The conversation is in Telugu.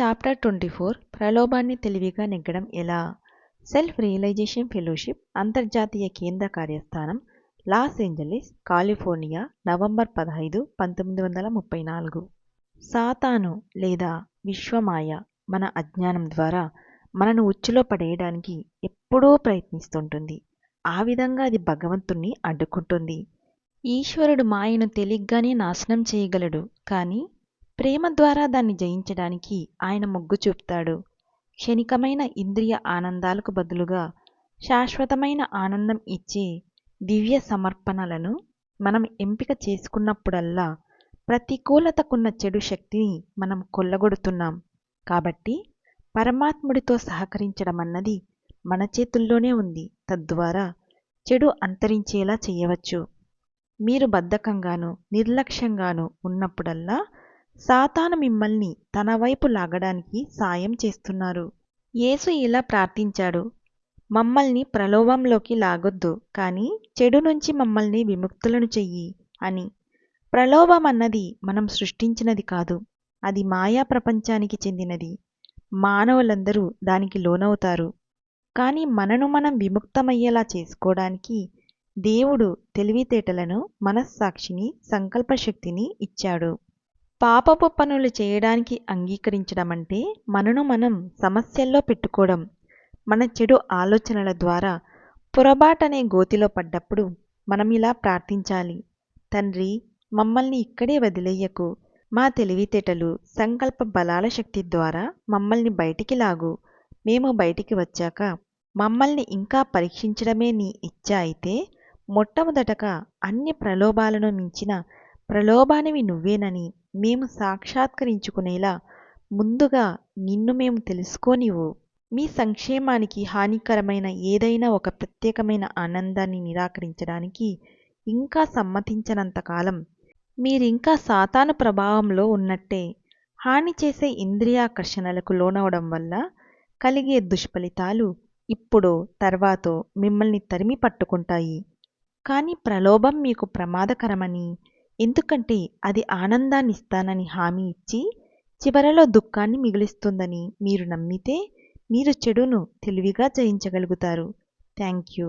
చాప్టర్ ట్వంటీ ఫోర్ ప్రలోభాన్ని తెలివిగా నెగ్గడం ఎలా? సెల్ఫ్ రియలైజేషన్ ఫెలోషిప్ అంతర్జాతీయ కేంద్ర కార్యస్థానం లాస్ ఏంజలీస్ కాలిఫోర్నియా నవంబర్ పదహైదు పంతొమ్మిది వందల ముప్పై నాలుగు. సాతాను లేదా విశ్వమాయ మన అజ్ఞానం ద్వారా మనను ఉచ్చులో పడేయడానికి ఎప్పుడూ ప్రయత్నిస్తుంటుంది. ఆ విధంగా అది భగవంతుణ్ణి అడ్డుకుంటుంది. ఈశ్వరుడు మాయను తేలిగ్గానే నాశనం చేయగలడు. కానీ ప్రేమ ద్వారా దాన్ని జయించడానికి ఆయన మొగ్గు చూపుతాడు. క్షణికమైన ఇంద్రియ ఆనందాలకు బదులుగా శాశ్వతమైన ఆనందం ఇచ్చే దివ్య సమర్పణలను మనం ఎంపిక చేసుకున్నప్పుడల్లా ప్రతికూలతకున్న చెడు శక్తిని మనం కొల్లగొడుతున్నాం. కాబట్టి పరమాత్ముడితో సహకరించడం అన్నది మన చేతుల్లోనే ఉంది. తద్వారా చెడు అంతరించేలా చేయవచ్చు. మీరు బద్ధకంగాను నిర్లక్ష్యంగాను ఉన్నప్పుడల్లా సాతాను మిమ్మల్ని తన వైపు లాగడానికి సాయం చేస్తున్నారు. యేసు ఇలా ప్రార్థించాడు మమ్మల్ని ప్రలోభంలోకి లాగొద్దు కానీ చెడు నుంచి మమ్మల్ని విముక్తులను చెయ్యి అని. ప్రలోభం అన్నది మనం సృష్టించినది కాదు అది మాయా ప్రపంచానికి చెందినది. మానవులందరూ దానికి లోనవుతారు. కానీ మనను మనం విముక్తమయ్యేలా చేసుకోవడానికి దేవుడు తెలివితేటలను మనస్సాక్షిని సంకల్పశక్తిని ఇచ్చాడు. పాపపు పనులు చేయడానికి అంగీకరించడం అంటే మనను మనం సమస్యల్లో పెట్టుకోవడం. మన చెడు ఆలోచనల ద్వారా పొరబాటనే గోతిలో పడ్డప్పుడు మనం ఇలా ప్రార్థించాలి. తండ్రి మమ్మల్ని ఇక్కడే వదిలేయకు. మా తెలివితేటలు సంకల్ప బలాల శక్తి ద్వారా మమ్మల్ని బయటికి లాగు. మేము బయటికి వచ్చాక మమ్మల్ని ఇంకా పరీక్షించడమే నీ ఇచ్చ అయితే మొట్టమొదటగా అన్ని ప్రలోభాలను మించిన ప్రలోభానివి నువ్వేనని మేము సాక్షాత్కరించుకునేలా ముందుగా నిన్ను మేము తెలుసుకోనివ్వు. మీ సంక్షేమానికి హానికరమైన ఏదైనా ఒక ప్రత్యేకమైన ఆనందాన్ని నిరాకరించడానికి ఇంకా సమ్మతించనంతకాలం మీరింకా సాతాను ప్రభావంలో ఉన్నట్టే హాని చేసే ఇంద్రియాకర్షణలకు లోనవడం వల్ల కలిగే దుష్ఫలితాలు ఇప్పుడు తర్వాతో మిమ్మల్ని తరిమి పట్టుకుంటాయి. కానీ ప్రలోభం మీకు ప్రమాదకరమని ఎందుకంటే అది ఆనందాన్ని ఇస్తానని హామీ ఇచ్చి చివరలో దుఃఖాన్ని మిగిలిస్తుందని మీరు నమ్మితే మీరు చెడును తెలివిగా జయించగలుగుతారు. Thank you.